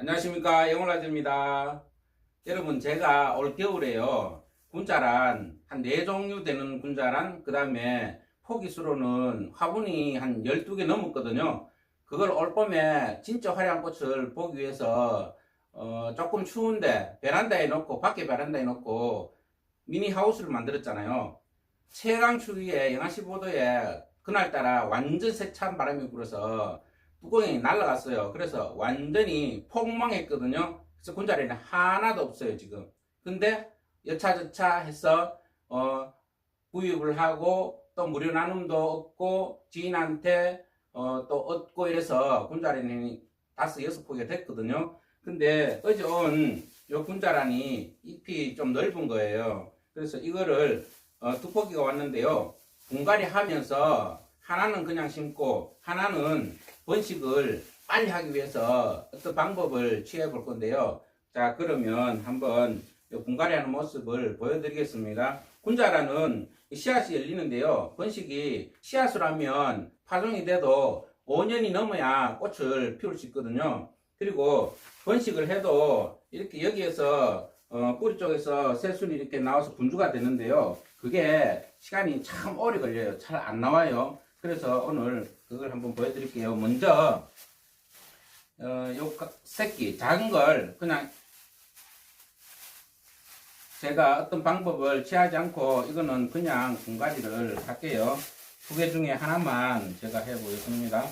안녕하십니까. 영월라드입니다. 여러분 제가 올 겨울에요. 군자란 한 4종류 되는 군자란 그 다음에 포기수로는 화분이 한 12개 넘었거든요. 그걸 올 봄에 진짜 화려한 꽃을 보기 위해서 어, 조금 추운데 베란다에 놓고 밖에 베란다에 놓고 미니 하우스를 만들었잖아요. 최강 추위에 영하 15도에 그날따라 완전 세찬 바람이 불어서 뚜껑이 날라갔어요. 그래서 완전히 폭망했거든요. 그래서 군자리는 하나도 없어요, 지금. 근데 여차저차 해서, 어, 구입을 하고, 또 무료 나눔도 얻고, 지인한테, 어, 또 얻고 이래서 군자리는 다섯, 여섯 포기가 됐거든요. 근데 어제 온 요 군자란이 잎이 좀 넓은 거예요. 그래서 이거를, 어, 두 포기가 왔는데요. 분갈이 하면서 하나는 그냥 심고, 하나는 번식을 빨리 하기 위해서 어떤 방법을 취해 볼 건데요. 자, 그러면 한번 이 분갈이 하는 모습을 보여드리겠습니다. 군자라는 씨앗이 열리는데요. 번식이 씨앗으로 하면 파종이 돼도 5년이 넘어야 꽃을 피울 수 있거든요. 그리고 번식을 해도 이렇게 여기에서 어, 뿌리 쪽에서 새순이 이렇게 나와서 분주가 되는데요. 그게 시간이 참 오래 걸려요. 잘 안 나와요. 그래서 오늘 그걸 한번 보여드릴게요. 먼저 어, 요 가- 새끼 작은 걸 그냥 제가 어떤 방법을 취하지 않고 이거는 그냥 분갈이를 할게요. 두 개 중에 하나만 제가 해보겠습니다.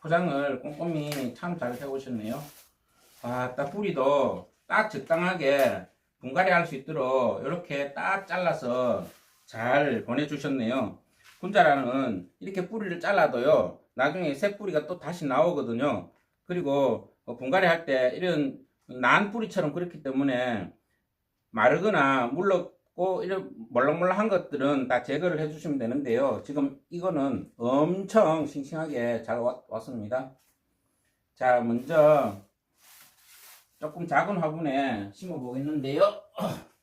포장을 꼼꼼히 참 잘 해오셨네요. 아, 딱 뿌리도 딱 적당하게 분갈이 할 수 있도록 이렇게 딱 잘라서 잘 보내주셨네요. 군자라는 이렇게 뿌리를 잘라도요, 나중에 새 뿌리가 또 다시 나오거든요. 그리고 어, 분갈이 할 때 이런 난 뿌리처럼 그렇기 때문에 마르거나 물렀고 이런 몰랑몰랑한 것들은 다 제거를 해 주시면 되는데요. 지금 이거는 엄청 싱싱하게 잘 왔, 왔습니다. 자, 먼저 조금 작은 화분에 심어 보겠는데요.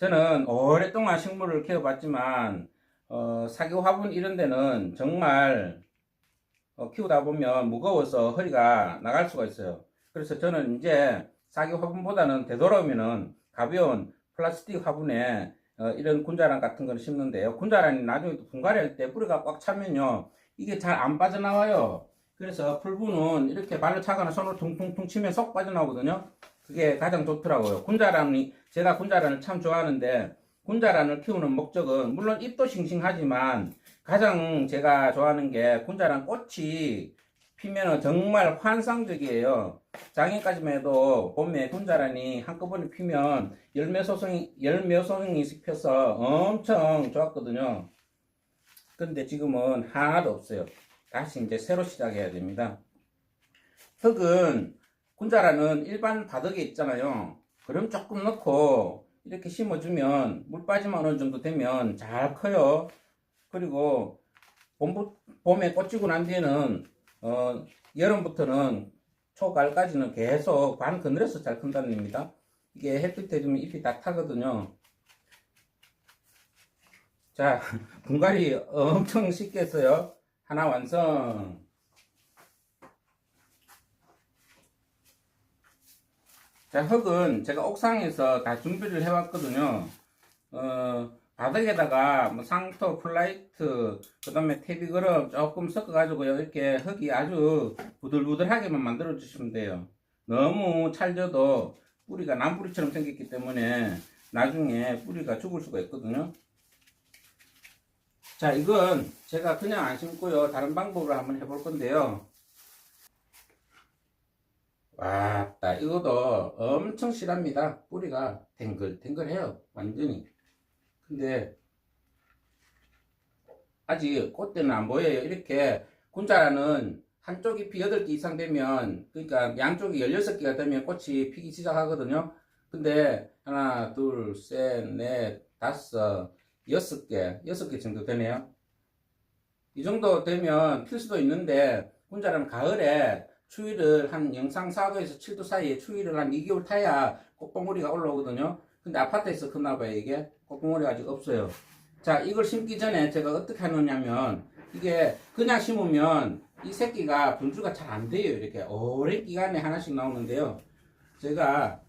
저는 오랫동안 식물을 키워봤지만 어, 사교 화분 이런 데는 정말 어, 키우다 보면 무거워서 허리가 나갈 수가 있어요. 그래서 저는 이제 사교 화분보다는 되도록이면은 가벼운 플라스틱 화분에 어, 이런 군자란 같은 걸 심는데요. 군자란이 나중에 또 분갈이 할 때 뿌리가 꽉 차면요. 이게 잘 안 빠져나와요. 그래서 풀분은 이렇게 발로 차거나 손으로 퉁퉁퉁 치면 쏙 빠져나오거든요. 그게 가장 좋더라고요. 군자란이 제가 군자란을 참 좋아하는데 군자란을 키우는 목적은 물론 잎도 싱싱하지만 가장 제가 좋아하는 게 군자란 꽃이 피면은 정말 환상적이에요. 작년까지만 해도 봄에 군자란이 한꺼번에 피면 열매 소송이 열매 소송이 펴서 엄청 좋았거든요. 근데 지금은 하나도 없어요. 다시 이제 새로 시작해야 됩니다. 흙은 군자라는 일반 바닥에 있잖아요. 그럼 조금 넣고 이렇게 심어주면 물 빠지면 어느 정도 되면 잘 커요. 그리고 봄, 봄에 꽃 지고 난 뒤에는 어, 여름부터는 초가을까지는 계속 반 그늘에서 잘 큰다는 겁니다. 이게 햇빛에 주면 잎이 다 타거든요. 자, 분갈이 엄청 쉽게 했어요. 하나 완성. 자, 흙은 제가 옥상에서 다 준비를 해왔거든요. 어, 바닥에다가 뭐 상토, 플라이트, 그 다음에 테비그럼 조금 섞어가지고 이렇게 흙이 아주 부들부들하게만 만들어 주시면 돼요. 너무 찰져도 뿌리가 남뿌리처럼 생겼기 때문에 나중에 뿌리가 죽을 수가 있거든요. 자, 이건 제가 그냥 안 심고요. 다른 방법을 한번 해볼 건데요. 왔다. 이것도 엄청 실합니다. 뿌리가 탱글탱글해요. 완전히. 근데 아직 꽃대는 안 보여요. 이렇게 군자라는 한쪽 잎이 8개 이상 되면 그러니까 양쪽이 16개가 되면 꽃이 피기 시작하거든요. 근데 하나, 둘, 셋, 넷, 다섯, 여섯 개, 여섯 개 정도 되네요. 이 정도 되면 필 수도 있는데 군자라는 가을에 추위를 한 영상 4도에서 7도 사이에 추위를 한 2개월 타야 꽃봉오리가 올라오거든요. 근데 아파트에서 크나 봐요, 이게. 꽃봉오리가 아직 없어요. 자, 이걸 심기 전에 제가 어떻게 하느냐면 이게 그냥 심으면 이 새끼가 분주가 잘 안 돼요. 이렇게 오랜 기간에 하나씩 나오는데요. 제가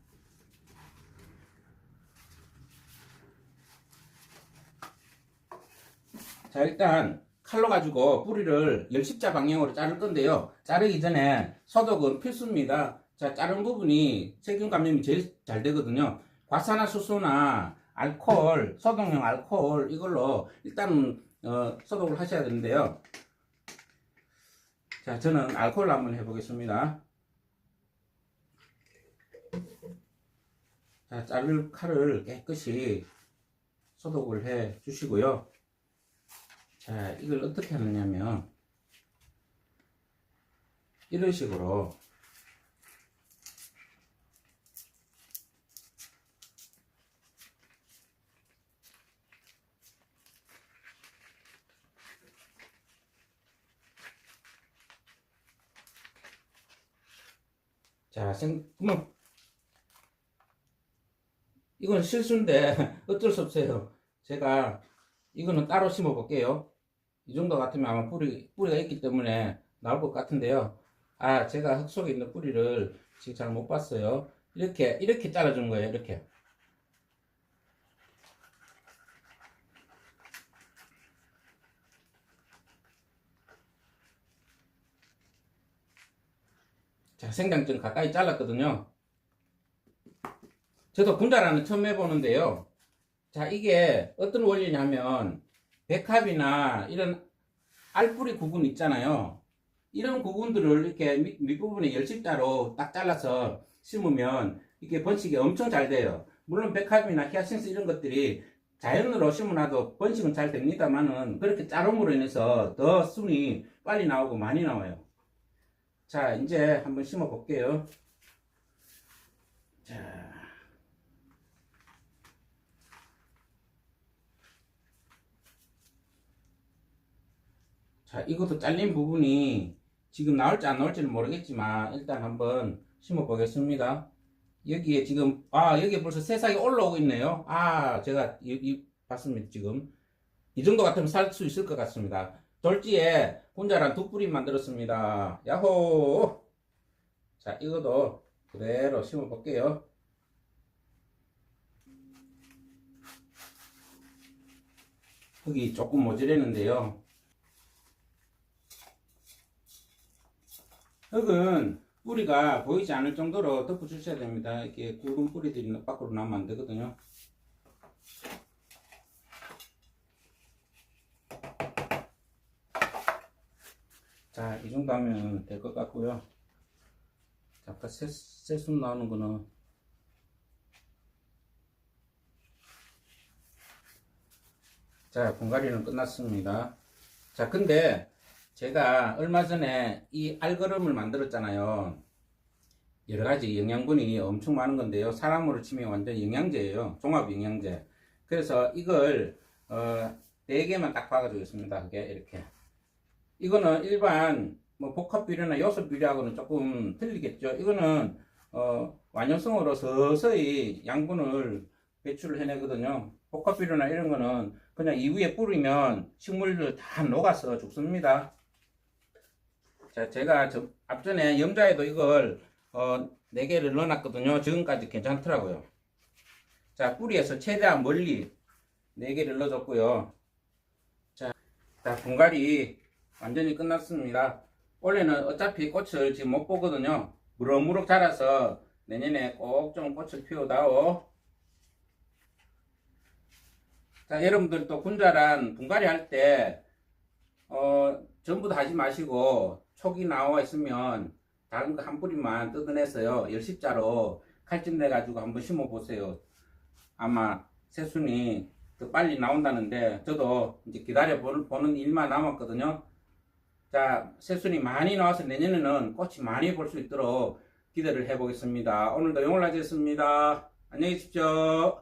자 일단 칼로 가지고 뿌리를 열십자 방향으로 자를 건데요. 자르기 전에 소독은 필수입니다. 자 자른 부분이 세균 감염이 제일 잘 되거든요. 과산화수소나 알코올, 소독용 알코올 이걸로 일단 어, 소독을 하셔야 되는데요. 자 저는 알코올 한번 해보겠습니다. 자 자를 칼을 깨끗이 소독을 해 주시고요. 자, 이걸 어떻게 하느냐면, 이런 식으로, 자, 생, 그러면, 이건 실수인데, 어쩔 수 없어요. 제가, 이거는 따로 심어 볼게요. 이 정도 같으면 아마 뿌리, 뿌리가 있기 때문에 나올 것 같은데요. 아, 제가 흙 속에 있는 뿌리를 지금 잘 못 봤어요. 이렇게, 이렇게 잘라준 거예요. 이렇게. 자, 생장점 가까이 잘랐거든요. 저도 분자라는 처음 해보는데요. 자, 이게 어떤 원리냐면, 백합이나 이런 알뿌리 구근 있잖아요. 이런 구근들을 이렇게 밑, 밑부분에 열십자로 딱 잘라서 심으면 이게 번식이 엄청 잘 돼요. 물론 백합이나 히아신스 이런 것들이 자연으로 심어놔도 번식은 잘 됩니다만은 그렇게 자름으로 인해서 더 순이 빨리 나오고 많이 나와요. 자, 이제 한번 심어 볼게요. 자. 자, 이것도 잘린 부분이 지금 나올지 안 나올지는 모르겠지만 일단 한번 심어 보겠습니다. 여기에 지금 아 여기에 벌써 새싹이 올라오고 있네요. 아 제가 이, 이 봤습니다 지금 이 정도 같으면 살 수 있을 것 같습니다. 돌지에 분자란 두 뿌리 만들었습니다. 야호! 자 이것도 그대로 심어 볼게요. 흙이 조금 모자라는데요. 흙은 뿌리가 보이지 않을 정도로 덮어주셔야 됩니다. 이렇게 굵은 뿌리들이 밖으로 나면 안 되거든요. 자, 이 정도 하면 될 것 같고요. 자, 아까 새, 새순 나오는 거는 자, 분갈이는 끝났습니다. 자, 근데 제가 얼마 전에 이 알거름을 만들었잖아요. 여러 가지 영양분이 엄청 많은 건데요. 사람으로 치면 완전 영양제예요. 종합 영양제. 그래서 이걸 어, 4개만 딱 박아주고 있습니다. 그게 이렇게. 이거는 일반 뭐 복합 비료나 요소 비료하고는 조금 틀리겠죠. 이거는 어, 완효성으로 서서히 양분을 배출을 해내거든요. 복합 비료나 이런 거는 그냥 이위에 뿌리면 식물들 다 녹아서 죽습니다. 자, 제가 저 앞전에 염자에도 이걸 어, 4개를 넣어놨거든요. 지금까지 괜찮더라고요. 자, 뿌리에서 최대한 멀리 4개를 넣어줬고요. 자, 자, 분갈이 완전히 끝났습니다. 올해는 어차피 꽃을 지금 못 보거든요. 무럭무럭 자라서 내년에 꼭 좀 꽃을 피우다오. 자, 여러분들도 군자란 분갈이 할 때, 어, 전부 다 하지 마시고, 촉이 나와 있으면, 다른 거 한 뿌리만 뜯어내서요, 열십자로 칼집 내 가지고 한번 심어 보세요. 아마 새순이 더 빨리 나온다는데, 저도 이제 기다려 보는 일만 남았거든요. 자, 새순이 많이 나와서 내년에는 꽃이 많이 볼 수 있도록 기대를 해보겠습니다. 오늘도 용을 하셨습니다. 안녕히 계십시오.